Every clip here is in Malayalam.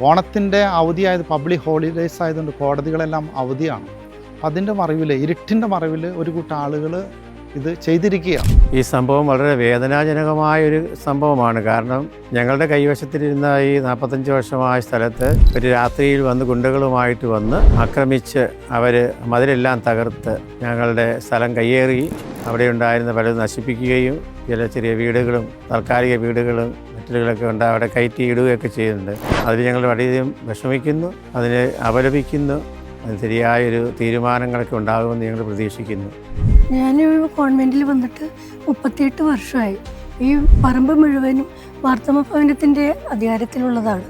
ഓണത്തിന്റെ അവധിയായത് പബ്ലിക് ഹോളിഡേയ്സ് ആയതുകൊണ്ട് കോടതികളെല്ലാം അവധിയാണ്. അതിന്റെ മറവിൽ ഇരുട്ടിന്റെ മറവിൽ ഒരു കൂട്ടം ആളുകൾ ഇത് ചെയ്തിരിക്കുകയാണ്. ഈ സംഭവം വളരെ വേദനാജനകമായ ഒരു സംഭവമാണ്. കാരണം ഞങ്ങളുടെ കൈവശത്തിലിരുന്ന ഈ നാൽപ്പത്തഞ്ച് വർഷമായ സ്ഥലത്ത് ഒരു രാത്രിയിൽ വന്ന് ഗുണ്ടകളുമായിട്ട് വന്ന് ആക്രമിച്ച് അവർ മതിലെല്ലാം തകർത്ത് ഞങ്ങളുടെ സ്ഥലം കയ്യേറി. അവിടെ ഉണ്ടായിരുന്ന പലതും നശിപ്പിക്കുകയും ചില ചെറിയ വീടുകളും താൽക്കാലിക വീടുകളും മറ്റുകളൊക്കെ ഉണ്ട്. അവിടെ കയറ്റി ഇടുകയൊക്കെ ചെയ്യുന്നുണ്ട്. അതിൽ ഞങ്ങൾ വളരെയധികം വിഷമിക്കുന്നു. അതിനെ അപലപിക്കുന്നു. അതിന് ശരിയായൊരു തീരുമാനങ്ങളൊക്കെ ഉണ്ടാകുമെന്ന് ഞങ്ങൾ പ്രതീക്ഷിക്കുന്നു. ഞാൻ കോൺവെന്റിൽ വന്നിട്ട് മുപ്പത്തിയെട്ട് വർഷമായി. ഈ പറമ്പ് മുഴുവനും വാർത്തമ ഭവനത്തിന്റെ അധികാരത്തിലുള്ളതാണ്.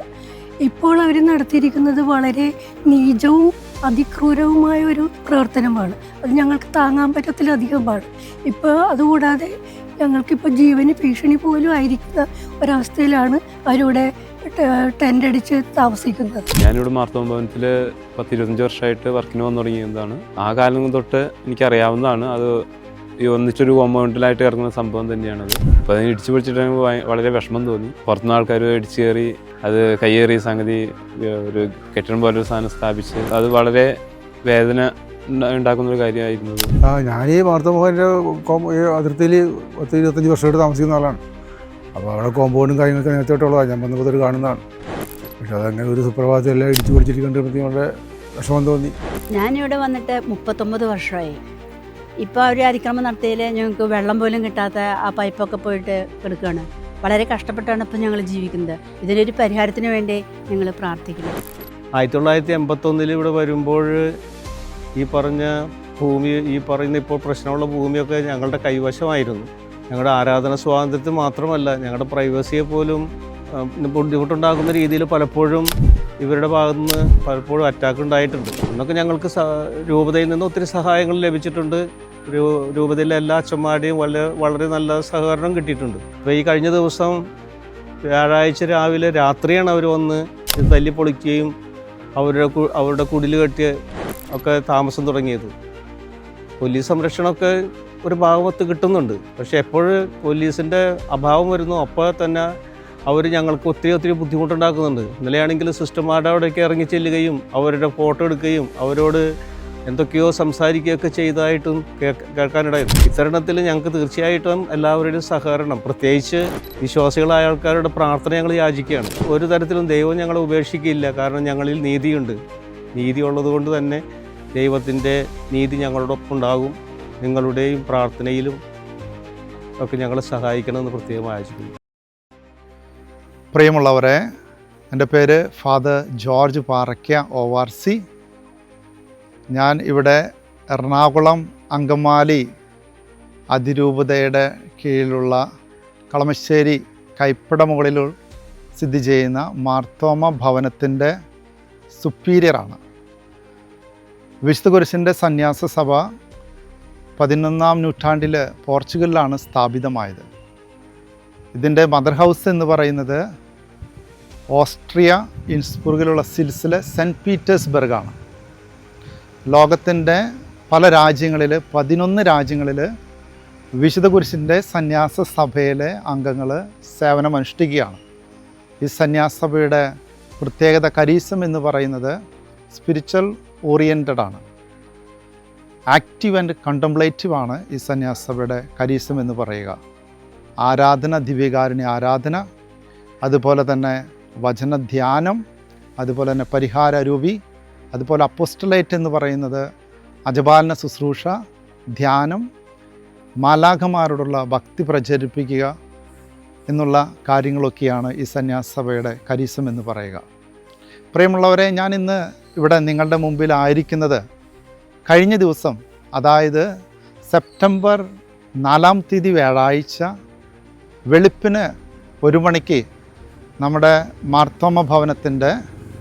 ഇപ്പോൾ അവർ നടത്തിയിരിക്കുന്നത് വളരെ നീചവും അതിക്രൂരവുമായ ഒരു പ്രവർത്തനമാണ്. അത് ഞങ്ങൾക്ക് താങ്ങാൻ പറ്റത്തിലധികമാണ്. ഇപ്പോൾ അതുകൂടാതെ ഞങ്ങൾക്കിപ്പോൾ ജീവന് ഭീഷണി പോലും ആയിരിക്കുന്ന ഒരവസ്ഥയിലാണ് അവരിവിടെ ടെന്റ് അടിച്ച് താമസിക്കുന്നത്. ഞാനിവിടെ മാർത്തോം ഭവനത്തിൽ പത്ത് ഇരുപത്തഞ്ച് വർഷമായിട്ട് വർക്കിന് വന്നു തുടങ്ങിയതാണ്. ആ കാലം തൊട്ട് എനിക്കറിയാവുന്നതാണ് അത് ഈ ഒന്നിച്ചൊരു കോമ്പൗണ്ടിലായിട്ട് ഇറങ്ങുന്ന സംഭവം തന്നെയാണത്. അപ്പോൾ അതിന് ഇടിച്ചു പിടിച്ചിട്ട് വളരെ വിഷമം തോന്നി. പുറത്തുനിന്ന് ആൾക്കാർ ഇടിച്ചു കയറി അത് കയ്യേറിയ സംഗതി ഒരു കെട്ടിടം പോലെ ഒരു സാധനം സ്ഥാപിച്ച് അത് വളരെ വേദന ഉണ്ടാക്കുന്ന ഒരു കാര്യമായിരുന്നു ആ ഞാൻ ഈ വാർത്താമോഹന്റെ ഈ അതിർത്തിയിൽ പത്ത് ഇരുപത്തഞ്ച് വർഷമായിട്ട് താമസിക്കുന്ന ആളാണ്. അപ്പോൾ അവിടെ കോമ്പൗണ്ടും കാര്യങ്ങളൊക്കെ നേരത്തോട്ടുള്ളതാണ് ഞാൻ വന്നപ്പോൾ ഒരു കാണുന്നതാണ്. പക്ഷെ അതങ്ങനെ ഒരു സുപ്രഭാതം എല്ലാം ഇടിച്ചു പിടിച്ചിട്ട് കണ്ടപ്പോഴത്തേക്കും വളരെ വിഷമം തോന്നി. ഞാനിവിടെ വന്നിട്ട് മുപ്പത്തൊമ്പത് വർഷമായി. ഇപ്പോൾ അവർ അതിക്രമം നടത്തിയതിൽ ഞങ്ങൾക്ക് വെള്ളം പോലും കിട്ടാത്ത ആ പൈപ്പൊക്കെ പോയിട്ട് കിടക്കുകയാണ്. വളരെ കഷ്ടപ്പെട്ടാണ് ഇപ്പോൾ ഞങ്ങൾ ജീവിക്കുന്നത്. ഇതിനൊരു പരിഹാരത്തിന് വേണ്ടി ഞങ്ങൾ പ്രാർത്ഥിക്കുന്നു. ആയിരത്തി തൊള്ളായിരത്തി എൺപത്തൊന്നിൽ ഇവിടെ വരുമ്പോൾ ഈ പറഞ്ഞ ഭൂമി ഈ പറയുന്ന ഇപ്പോൾ പ്രശ്നമുള്ള ഭൂമിയൊക്കെ ഞങ്ങളുടെ കൈവശമായിരുന്നു. ഞങ്ങളുടെ ആരാധന സ്വാതന്ത്ര്യത്തിൽ മാത്രമല്ല ഞങ്ങളുടെ പ്രൈവസിയെ പോലും ബുദ്ധിമുട്ടുണ്ടാക്കുന്ന രീതിയിൽ പലപ്പോഴും ഇവരുടെ ഭാഗത്തു നിന്ന് പലപ്പോഴും അറ്റാക്ക് ഉണ്ടായിട്ടുണ്ട്. അന്നൊക്കെ ഞങ്ങൾക്ക് രൂപതയിൽ നിന്ന് ഒത്തിരി സഹായങ്ങൾ ലഭിച്ചിട്ടുണ്ട്. രൂപതയിലെ എല്ലാ അച്ഛന്മാരുടെയും വളരെ വളരെ നല്ല സഹകരണം കിട്ടിയിട്ടുണ്ട്. അപ്പോൾ ഈ കഴിഞ്ഞ ദിവസം വ്യാഴാഴ്ച രാവിലെ രാത്രിയാണ് അവർ വന്ന് തല്ലി പൊളിക്കുകയും അവരുടെ അവരുടെ കുടിൽ കെട്ടി ഒക്കെ താമസം തുടങ്ങിയത്. പോലീസ് സംരക്ഷണമൊക്കെ ഒരു ഭാഗത്ത് കിട്ടുന്നുണ്ട്. പക്ഷെ എപ്പോഴും പോലീസിന്റെ അഭാവം വരുന്നു അപ്പോൾ തന്നെ അവർ ഞങ്ങൾക്ക് ഒത്തിരി ഒത്തിരി ബുദ്ധിമുട്ടുണ്ടാക്കുന്നുണ്ട്. ഇന്നലെയാണെങ്കിൽ സിസ്റ്റർമാരുടെ അവിടേക്ക് ഇറങ്ങി ചെല്ലുകയും അവരുടെ ഫോട്ടോ എടുക്കുകയും അവരോട് എന്തൊക്കെയോ സംസാരിക്കുകയൊക്കെ ചെയ്തതായിട്ടും കേൾക്ക- കേൾക്കാനിടയായിരുന്നു. ഇത്തരണത്തിൽ ഞങ്ങൾക്ക് തീർച്ചയായിട്ടും എല്ലാവരുടെയും സഹകരണം പ്രത്യേകിച്ച് വിശ്വാസികളായ ആൾക്കാരുടെ പ്രാർത്ഥന ഞങ്ങൾ യാചിക്കുകയാണ്. ഒരു തരത്തിലും ദൈവം ഞങ്ങളെ ഉപേക്ഷിക്കില്ല കാരണം ഞങ്ങളിൽ നീതിയുണ്ട്. നീതി ഉള്ളതുകൊണ്ട് തന്നെ ദൈവത്തിന്റെ നീതി ഞങ്ങളോടൊപ്പം ഉണ്ടാകും നിങ്ങളുടെയും പ്രാർത്ഥനയിലും ഒക്കെ ഞങ്ങളെ സഹായിക്കണമെന്ന് പ്രത്യേകം യാചിക്കുന്നു പ്രിയമുള്ളവരെ എന്റെ പേര് father George Parakka O R C. ഞാൻ ഇവിടെ എറണാകുളം അങ്കമാലി അതിരൂപതയുടെ കീഴിലുള്ള കളമശ്ശേരി കൈപ്പട മുകളിൽ സ്ഥിതി ചെയ്യുന്ന മാർത്തോമ ഭവനത്തിന്റെ സുപ്പീരിയറാണ് വിശുദ്ധ കുരിശിന്റെ സന്യാസ സഭ പതിനൊന്നാം നൂറ്റാണ്ടിൽ പോർച്ചുഗലിലാണ് സ്ഥാപിതമായത്. ഇതിന്റെ മദർ ഹൗസ് എന്ന് പറയുന്നത് ഓസ്ട്രിയ ഇൻസ്ബുർഗിലുള്ള സിൽസിലെ സെന്റ് പീറ്റേഴ്സ്ബർഗാണ്. ലോകത്തിന്റെ പല രാജ്യങ്ങളിൽ പതിനൊന്ന് രാജ്യങ്ങളിൽ വിശുദ്ധ കുരിശിന്റെ സന്യാസ സഭയിലെ അംഗങ്ങൾ സേവനമനുഷ്ഠിക്കുകയാണ്. ഈ സന്യാസ സഭയുടെ പ്രത്യേകത കരീസം എന്ന് പറയുന്നത് സ്പിരിച്വൽ ഓറിയന്റഡ് ആണ്. ആക്റ്റീവ് ആൻഡ് കണ്ടംപ്ലേറ്റീവ് ആണ് ഈ സന്യാസഭയുടെ കരീസം എന്ന് പറയുക. ആരാധന ദിവ്യകാരുണ്യ ആരാധന അതുപോലെ തന്നെ വചനധ്യാനം അതുപോലെ തന്നെ പരിഹാരരൂപി അതുപോലെ അപ്പോസ്റ്റലേറ്റ് എന്ന് പറയുന്നത് അജപാലന ശുശ്രൂഷ ധ്യാനം മാലാഖമാരോടുള്ള ഭക്തി പ്രചരിപ്പിക്കുക എന്നുള്ള കാര്യങ്ങളൊക്കെയാണ് ഈ സന്യാസഭയുടെ കരീസം എന്ന് പറയുക. പ്രിയമുള്ളവരെ ഞാൻ ഇന്ന് ഇവിടെ നിങ്ങളുടെ മുമ്പിൽ മുമ്പിലായിരിക്കുന്നത് കഴിഞ്ഞ ദിവസം അതായത് സെപ്റ്റംബർ നാലാം തീയതി വ്യാഴാഴ്ച വെളുപ്പിന് ഒരു മണിക്ക് നമ്മുടെ മാർത്തോമ ഭവനത്തിന്റെ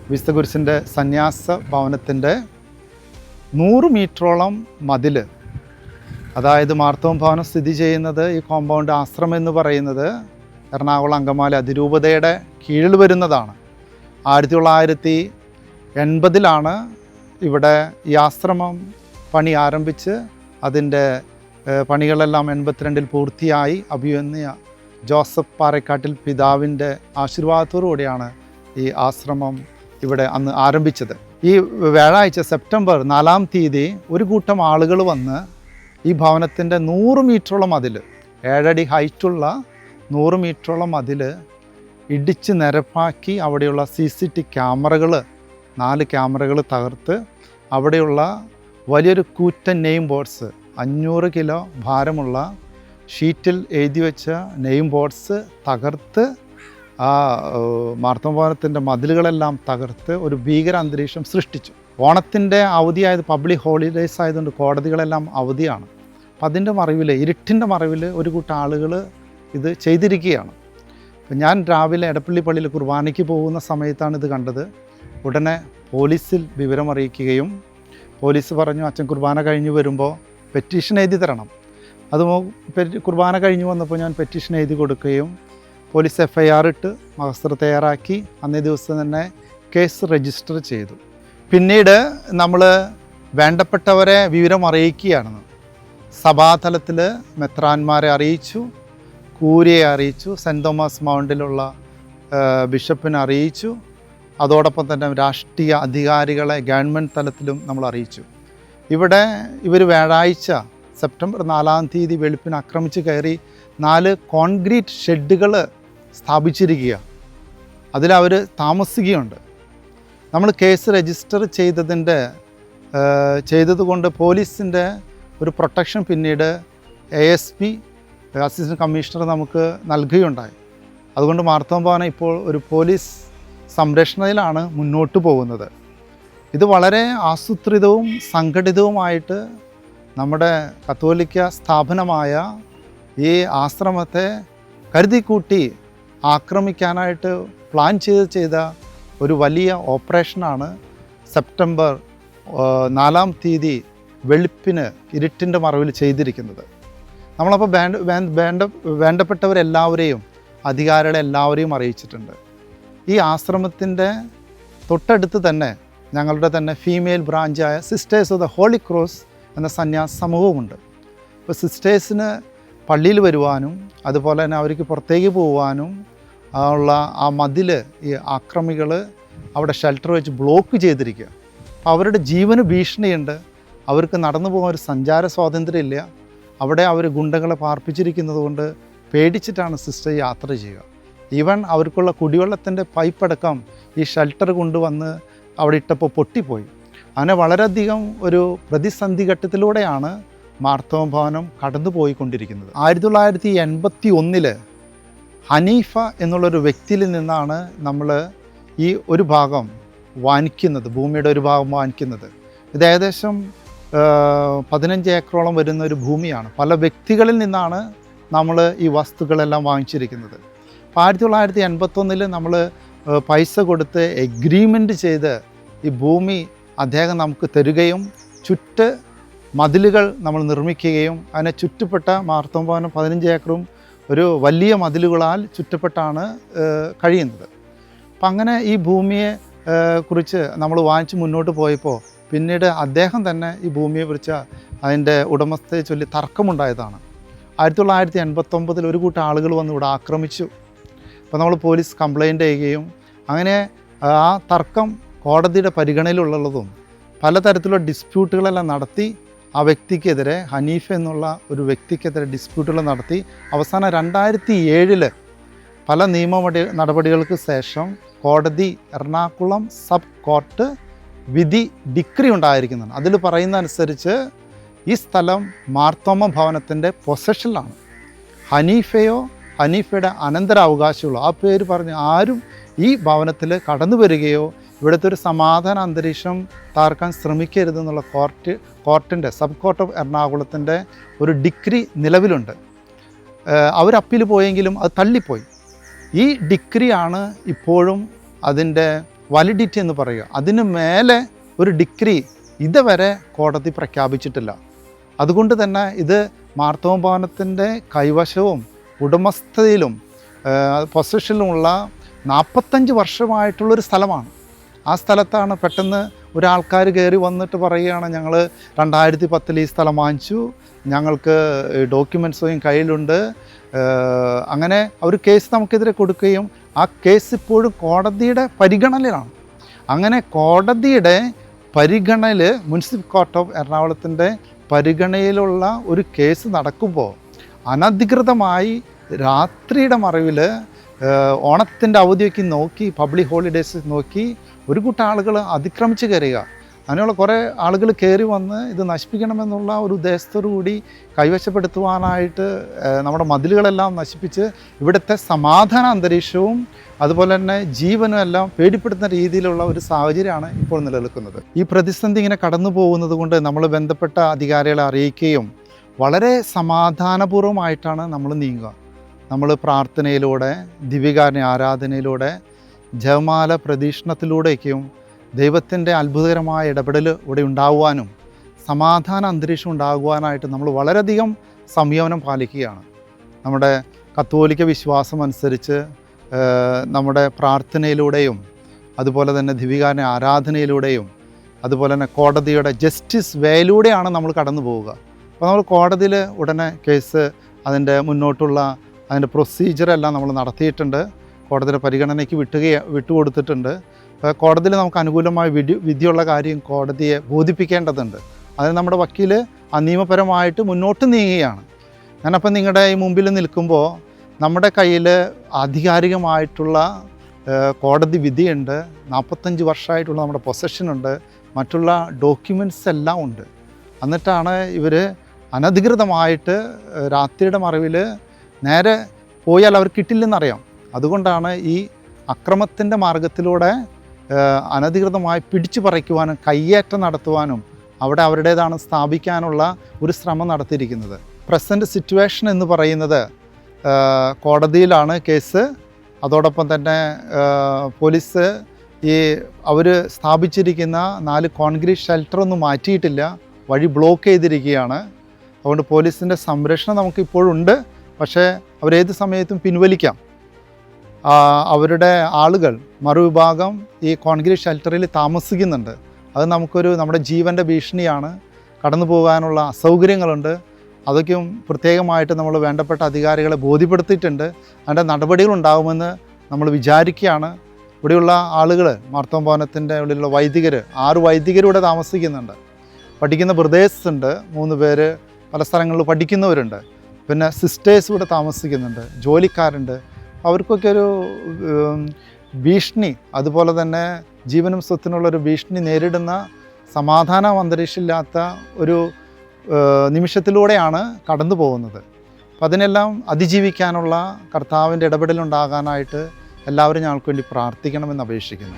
വിശുദ്ധ സന്യാസ ഭവനത്തിന്റെ നൂറ് മീറ്ററോളം മതിൽ അതായത് മാർത്തോമ ഭവനം സ്ഥിതി ചെയ്യുന്നത് ഈ കോമ്പൗണ്ട് ആശ്രമം എന്ന് പറയുന്നത് എറണാകുളം അങ്കമാലി അതിരൂപതയുടെ കീഴിൽ വരുന്നതാണ്. ആയിരത്തി തൊള്ളായിരത്തി എൺപതിലാണ് ഇവിടെ ഈ ആശ്രമം പണി ആരംഭിച്ച് അതിന്റെ പണികളെല്ലാം എൺപത്തിരണ്ടിൽ പൂർത്തിയായി. അഭിമന്യ ജോസഫ് പാറക്കാട്ടിൽ പിതാവിന്റെ ആശീർവാദത്തോടുകൂടിയാണ് ഈ ആശ്രമം ഇവിടെ അന്ന് ആരംഭിച്ചത്. ഈ വ്യാഴാഴ്ച സെപ്റ്റംബർ നാലാം തീയതി ഒരു കൂട്ടം ആളുകൾ വന്ന് ഈ ഭവനത്തിന്റെ നൂറ് മീറ്ററോളം മതിൽ ഏഴടി ഹൈറ്റുള്ള നൂറ് മീറ്ററോളം മതിൽ ഇടിച്ച് നിരപ്പാക്കി അവിടെയുള്ള സി സി ടി ക്യാമറകൾ നാല് ക്യാമറകൾ തകർത്ത് അവിടെയുള്ള വലിയൊരു കൂറ്റൻ നെയിം ബോർഡ്സ് അഞ്ഞൂറ് കിലോ ഭാരമുള്ള ഷീറ്റിൽ എഴുതി വെച്ച നെയിം ബോർഡ്സ് തകർത്ത് ആ മാർത്തഭവനത്തിന്റെ മതിലുകളെല്ലാം തകർത്ത് ഒരു ഭീകര അന്തരീക്ഷം സൃഷ്ടിച്ചു. ഓണത്തിന്റെ അവധിയായത് പബ്ലിക് ഹോളിഡേയ്സ് ആയതുകൊണ്ട് കോടതികളെല്ലാം അവധിയാണ്. അപ്പം അതിന്റെ മറവിൽ ഇരുട്ടിന്റെ മറവിൽ ഒരു കൂട്ടം ആളുകൾ ഇത് ചെയ്തിരിക്കുകയാണ്. ഞാൻ രാവിലെ എടപ്പള്ളി പള്ളിയിൽ കുർബാനയ്ക്ക് പോകുന്ന സമയത്താണ് ഇത് കണ്ടത്. ഉടനെ പോലീസിൽ വിവരം അറിയിക്കുകയും പോലീസ് പറഞ്ഞു അച്ഛൻ കുർബാന കഴിഞ്ഞ് വരുമ്പോൾ പെറ്റീഷൻ എഴുതി തരണം. അത് കുർബാന കഴിഞ്ഞ് വന്നപ്പോൾ ഞാൻ പെറ്റീഷൻ എഴുതി കൊടുക്കുകയും പോലീസ് എഫ് ഐ ആർ ഇട്ട് മഹസ്റ്റർ തയ്യാറാക്കി അന്നേ ദിവസം തന്നെ കേസ് രജിസ്റ്റർ ചെയ്തു. പിന്നീട് നമ്മൾ വേണ്ടപ്പെട്ടവരെ വിവരം അറിയിക്കുകയാണെന്ന് സഭാതലത്തിൽ മെത്രാന്മാരെ അറിയിച്ചു കൂരിയെ അറിയിച്ചു സെന്റ് തോമസ് മൗണ്ടിലുള്ള ബിഷപ്പിനെ അറിയിച്ചു അതോടൊപ്പം തന്നെ രാഷ്ട്രീയ അധികാരികളെ ഗവൺമെന്റ് തലത്തിലും നമ്മൾ അറിയിച്ചു. ഇവിടെ ഇവർ വ്യാഴാഴ്ച സെപ്റ്റംബർ നാലാം തീയതി വെളുപ്പിന് ആക്രമിച്ച് കയറി നാല് കോൺക്രീറ്റ് ഷെഡുകൾ സ്ഥാപിച്ചിരിക്കുക. അതിലവർ താമസിക്കുകയുണ്ട്. നമ്മൾ കേസ് രജിസ്റ്റർ ചെയ്തതിന്റെ ചെയ്തതുകൊണ്ട് പോലീസിന്റെ ഒരു പ്രൊട്ടക്ഷൻ പിന്നീട് A S P assistant commissioner നമുക്ക് നൽകുകയുണ്ടായി. അതുകൊണ്ട് മാർത്തോമ്പാന ഇപ്പോൾ ഒരു പോലീസ് സംരക്ഷണയിലാണ് മുന്നോട്ട് പോകുന്നത്. ഇത് വളരെ ആസൂത്രിതവും സംഘടിതവുമായിട്ട് നമ്മുടെ കത്തോലിക്ക സ്ഥാപനമായ ഈ ആശ്രമത്തെ കരുതിക്കൂട്ടി ആക്രമിക്കാനായിട്ട് പ്ലാൻ ചെയ്ത് ചെയ്ത ഒരു വലിയ ഓപ്പറേഷനാണ് സെപ്റ്റംബർ നാലാം തീയതി വെളുപ്പിന് ഇരുട്ടിന്റെ മറവിൽ ചെയ്തിരിക്കുന്നത്. നമ്മളപ്പോൾ വേണ്ട വേണ്ട വേണ്ടപ്പെട്ടവരെല്ലാവരെയും അധികാരികളെ എല്ലാവരെയും അറിയിച്ചിട്ടുണ്ട്. ഈ ആശ്രമത്തിന്റെ തൊട്ടടുത്ത് തന്നെ ഞങ്ങളുടെ തന്നെ female ബ്രാഞ്ചായ sisters of the holy cross എന്ന സന്യാസ സമൂഹമുണ്ട് അപ്പോൾ സിസ്റ്റേഴ്സിന് പള്ളിയിൽ വരുവാനും അതുപോലെ തന്നെ അവർക്ക് പുറത്തേക്ക് പോകാനും ഉള്ള ആ മതിൽ ഈ ആക്രമികൾ അവിടെ ഷെൽട്ടർ വെച്ച് ബ്ലോക്ക് ചെയ്തിരിക്കുക. അപ്പോൾ അവരുടെ ജീവന് ഭീഷണിയുണ്ട്. അവർക്ക് നടന്നു പോകാൻ ഒരു സഞ്ചാര സ്വാതന്ത്ര്യമില്ല അവിടെ അവർ ഗുണ്ടകളെ പാർപ്പിച്ചിരിക്കുന്നത് കൊണ്ട് പേടിച്ചിട്ടാണ് സിസ്റ്റർ യാത്ര ചെയ്യുക. ഈവൻ അവർക്കുള്ള കുടിവെള്ളത്തിന്റെ പൈപ്പടക്കം ഈ ഷെൽട്ടർ കൊണ്ടുവന്ന് അവിടെ ഇട്ടപ്പോൾ പൊട്ടിപ്പോയി. അങ്ങനെ വളരെയധികം ഒരു പ്രതിസന്ധി ഘട്ടത്തിലൂടെയാണ് മാർത്തോമ ഭവനം കടന്നു പോയിക്കൊണ്ടിരിക്കുന്നത് ആയിരത്തി തൊള്ളായിരത്തി എൺപത്തി ഒന്നിൽ ഹനീഫ എന്നുള്ളൊരു വ്യക്തിയിൽ നിന്നാണ് നമ്മൾ ഈ ഒരു ഭാഗം വാങ്ങിക്കുന്നത് ഭൂമിയുടെ ഒരു ഭാഗം വാങ്ങിക്കുന്നത് ഇത് ഏകദേശം പതിനഞ്ച് ഏക്കറോളം വരുന്ന ഒരു ഭൂമിയാണ്. പല വ്യക്തികളിൽ നിന്നാണ് നമ്മൾ ഈ വസ്തുക്കളെല്ലാം വാങ്ങിച്ചിരിക്കുന്നത്. അപ്പോൾ ആയിരത്തി തൊള്ളായിരത്തി എൺപത്തൊന്നിൽ നമ്മൾ പൈസ കൊടുത്ത് എഗ്രീമെന്റ് ചെയ്ത് ഈ ഭൂമി അദ്ദേഹം നമുക്ക് തരികയും ചുറ്റ് മതിലുകൾ നമ്മൾ നിർമ്മിക്കുകയും അതിനെ ചുറ്റപ്പെട്ട മാർത്തോംഭവനം പതിനഞ്ച് ഏക്കറും ഒരു വലിയ മതിലുകളാൽ ചുറ്റപ്പെട്ടാണ് കഴിയുന്നത്. അപ്പം അങ്ങനെ ഈ ഭൂമിയെ കുറിച്ച് നമ്മൾ വാങ്ങിച്ച് മുന്നോട്ട് പോയപ്പോൾ പിന്നീട് അദ്ദേഹം തന്നെ ഈ ഭൂമിയെക്കുറിച്ച് അതിന്റെ ഉടമസ്ഥയെ ചൊല്ലി തർക്കമുണ്ടായതാണ്. ആയിരത്തി തൊള്ളായിരത്തി എൺപത്തൊമ്പതിൽ ഒരു കൂട്ടം ആളുകൾ വന്ന് ഇവിടെ ആക്രമിച്ചു. അപ്പോൾ നമ്മൾ പോലീസ് കംപ്ലൈന്റ് ചെയ്യുകയും അങ്ങനെ ആ തർക്കം കോടതിയുടെ പരിഗണനയിലുള്ളതും പലതരത്തിലുള്ള ഡിസ്പ്യൂട്ടുകളെല്ലാം നടത്തി ആ വ്യക്തിക്കെതിരെ ഹനീഫ് എന്നുള്ള ഒരു വ്യക്തിക്കെതിരെ ഡിസ്പ്യൂട്ടുകൾ നടത്തി. അവസാനം രണ്ടായിരത്തി ഏഴിൽ പല നിയമ നടപടികൾക്ക് ശേഷം കോടതി എറണാകുളം സബ് കോർട്ട് വിധി ഡിക്രി ഉണ്ടായിരിക്കുന്നതാണ് അതിൽ പറയുന്ന അനുസരിച്ച് ഈ സ്ഥലം മാർത്തോമ ഭവനത്തിന്റെ പൊസഷനിലാണ് ഹനീഫയോ ഹനീഫയുടെ അനന്തരാവകാശമുള്ളോ ആ പേര് പറഞ്ഞ് ആരും ഈ ഭവനത്തിൽ കടന്നു വരികയോ ഇവിടുത്തെ ഒരു സമാധാന അന്തരീക്ഷം താർക്കാൻ ശ്രമിക്കരുതെന്നുള്ള കോർട്ട് കോർട്ടിന്റെ സബ് കോർട്ട് ഓഫ് എറണാകുളത്തിന്റെ ഒരു ഡിഗ്രി നിലവിലുണ്ട്. അവർ അപ്പീൽ പോയെങ്കിലും അത് തള്ളിപ്പോയി. ഈ ഡിഗ്രിയാണ് ഇപ്പോഴും അതിന്റെ വാലിഡിറ്റി എന്ന് പറയുക. അതിന് മേലെ ഒരു ഡിഗ്രി ഇതുവരെ കോടതി പ്രഖ്യാപിച്ചിട്ടില്ല. അതുകൊണ്ട് തന്നെ ഇത് മാർത്തോം ഭവനത്തിന്റെ കൈവശവും ഉടമസ്ഥതയിലും പൊസിഷനിലുമുള്ള നാൽപ്പത്തഞ്ച് വർഷമായിട്ടുള്ളൊരു സ്ഥലമാണ്. ആ സ്ഥലത്താണ് പെട്ടെന്ന് ഒരാൾക്കാർ കയറി വന്നിട്ട് പറയുകയാണ് ഞങ്ങൾ രണ്ടായിരത്തി പത്തിൽ ഈ സ്ഥലം വാങ്ങിച്ചു ഞങ്ങൾക്ക് ഡോക്യുമെൻസും കയ്യിലുണ്ട്. അങ്ങനെ അവർ കേസ് നമുക്കെതിരെ കൊടുക്കുകയും ആ കേസ് ഇപ്പോഴും കോടതിയുടെ പരിഗണനയിലാണ്. അങ്ങനെ കോടതിയുടെ പരിഗണനയിൽ മുനിസിപ്പൽ കോർട്ട് ഓഫ് എറണാകുളത്തിന്റെ പരിഗണനയിലുള്ള ഒരു കേസ് നടക്കുമ്പോൾ അനധികൃതമായി രാത്രിയുടെ മറവിൽ ഓണത്തിന്റെ അവധിയൊക്കെ നോക്കി പബ്ലിക് ഹോളിഡേയ്സ് നോക്കി ഒരു കൂട്ടം ആളുകൾ അതിക്രമിച്ച് കയറുക. അങ്ങനെയുള്ള കുറേ ആളുകൾ കയറി വന്ന് ഇത് നശിപ്പിക്കണമെന്നുള്ള ഒരു ഉദ്ദേശത്തോടു കൂടി കൈവശപ്പെടുത്തുവാനായിട്ട് നമ്മുടെ മതിലുകളെല്ലാം നശിപ്പിച്ച് ഇവിടുത്തെ സമാധാന അന്തരീക്ഷവും അതുപോലെ തന്നെ ജീവനും എല്ലാം പേടിപ്പെടുത്തുന്ന രീതിയിലുള്ള ഒരു സാഹചര്യമാണ് ഇപ്പോൾ നിലനിൽക്കുന്നത്. ഈ പ്രതിസന്ധി ഇങ്ങനെ കടന്നു പോകുന്നത് കൊണ്ട് നമ്മൾ ബന്ധപ്പെട്ട അധികാരികളെ അറിയിക്കുകയും വളരെ സമാധാനപൂർവമായിട്ടാണ് നമ്മൾ നീങ്ങുക. നമ്മൾ പ്രാർത്ഥനയിലൂടെ ദിവ്യകാരണ ആരാധനയിലൂടെ ജപമാല പ്രദീക്ഷണത്തിലൂടെയൊക്കെയും ദൈവത്തിന്റെ അത്ഭുതകരമായ ഇടപെടൽ ഇവിടെ ഉണ്ടാകുവാനും സമാധാന അന്തരീക്ഷം ഉണ്ടാകുവാനായിട്ട് നമ്മൾ വളരെയധികം സംയമനം പാലിക്കുകയാണ്. നമ്മുടെ കത്തോലിക്ക വിശ്വാസം അനുസരിച്ച് നമ്മുടെ പ്രാർത്ഥനയിലൂടെയും അതുപോലെ തന്നെ ദിവികാരന്റെ ആരാധനയിലൂടെയും അതുപോലെ തന്നെ കോടതിയുടെ ജസ്റ്റിസ് വേയിലൂടെയാണ് നമ്മൾ കടന്നു പോവുക അപ്പോൾ നമ്മൾ കോടതിയിൽ ഉടനെ കേസ് അതിന്റെ മുന്നോട്ടുള്ള അതിന്റെ പ്രൊസീജിയറെല്ലാം നമ്മൾ നടത്തിയിട്ടുണ്ട്. കോടതിയുടെ പരിഗണനയ്ക്ക് വിട്ടുക വിട്ടുകൊടുത്തിട്ടുണ്ട്. അപ്പോൾ കോടതിയിൽ നമുക്ക് അനുകൂലമായ വിധി വിധിയുള്ള കാര്യം കോടതിയെ ബോധിപ്പിക്കേണ്ടതുണ്ട്. അതിന് നമ്മുടെ വക്കീൽ ആ നിയമപരമായിട്ട് മുന്നോട്ട് നീങ്ങുകയാണ്. ഞാനപ്പോൾ നിങ്ങളുടെ ഈ മുമ്പിൽ നിൽക്കുമ്പോൾ നമ്മുടെ കയ്യിൽ ആധികാരികമായിട്ടുള്ള കോടതി വിധിയുണ്ട്. നാൽപ്പത്തഞ്ച് വർഷമായിട്ടുള്ള നമ്മുടെ പൊസഷനുണ്ട് മറ്റുള്ള ഡോക്യുമെന്റ്സ് എല്ലാം ഉണ്ട്. എന്നിട്ടാണ് ഇവർ അനധികൃതമായിട്ട് രാത്രിയുടെ മറവിൽ നേരെ പോയാൽ അവർ കിട്ടില്ലെന്നറിയാം. അതുകൊണ്ടാണ് ഈ അക്രമത്തിന്റെ മാർഗത്തിലൂടെ അനധികൃതമായി പിടിച്ചു പറിക്കുവാനും കയ്യേറ്റം നടത്തുവാനും അവിടെ അവരുടേതാണ് സ്ഥാപിക്കാനുള്ള ഒരു ശ്രമം നടത്തിയിരിക്കുന്നത്. പ്രസന്റ് സിറ്റുവേഷൻ എന്ന് പറയുന്നത് കോടതിയിലാണ് കേസ്. അതോടൊപ്പം തന്നെ പോലീസ് ഈ അവർ സ്ഥാപിച്ചിരിക്കുന്ന നാല് കോൺക്രീറ്റ് ഷെൽട്ടറൊന്നും മാറ്റിയിട്ടില്ല. വഴി ബ്ലോക്ക് ചെയ്തിരിക്കുകയാണ്. അതുകൊണ്ട് പോലീസിന്റെ സംരക്ഷണം നമുക്ക് ഇപ്പോഴുണ്ട് പക്ഷേ അവരേത് സമയത്തും പിൻവലിക്കാം. അവരുടെ ആളുകൾ മറുവിഭാഗം ഈ കോൺക്രീറ്റ് ഷെൽട്ടറിൽ താമസിക്കുന്നുണ്ട്. അത് നമുക്കൊരു നമ്മുടെ ജീവന്റെ ഭീഷണിയാണ്. കടന്നു പോകാനുള്ള അസൗകര്യങ്ങളുണ്ട്. അതൊക്കെയും പ്രത്യേകമായിട്ട് നമ്മൾ വേണ്ടപ്പെട്ട അധികാരികളെ ബോധ്യപ്പെടുത്തിയിട്ടുണ്ട്. അതിന്റെ നടപടികളുണ്ടാകുമെന്ന് നമ്മൾ വിചാരിക്കുകയാണ്. ഇവിടെയുള്ള ആളുകൾ മാർത്തോം ഭവനത്തിന്റെ ഉള്ളിലുള്ള വൈദികർ ആറ് വൈദികർ ഇവിടെ താമസിക്കുന്നുണ്ട്. പഠിക്കുന്ന ബ്രദേഴ്സ് ഉണ്ട്. മൂന്ന് പേര് പല സ്ഥലങ്ങളിൽ പഠിക്കുന്നവരുണ്ട്. പിന്നെ സിസ്റ്റേഴ്സ് ഇവിടെ താമസിക്കുന്നുണ്ട് ജോലിക്കാരുണ്ട്. അവർക്കൊക്കെ ഒരു ഭീഷണി അതുപോലെ തന്നെ ജീവനും സ്വത്തിനുള്ളൊരു ഭീഷണി നേരിടുന്ന സമാധാന അന്തരീക്ഷമില്ലാത്ത ഒരു നിമിഷത്തിലൂടെയാണ് കടന്നു പോകുന്നത്. അപ്പം അതിനെല്ലാം അതിജീവിക്കാനുള്ള കർത്താവിന്റെ ഇടപെടലുണ്ടാകാനായിട്ട് എല്ലാവരും ഞങ്ങൾക്ക് വേണ്ടി പ്രാർത്ഥിക്കണമെന്ന് അപേക്ഷിക്കുന്നു.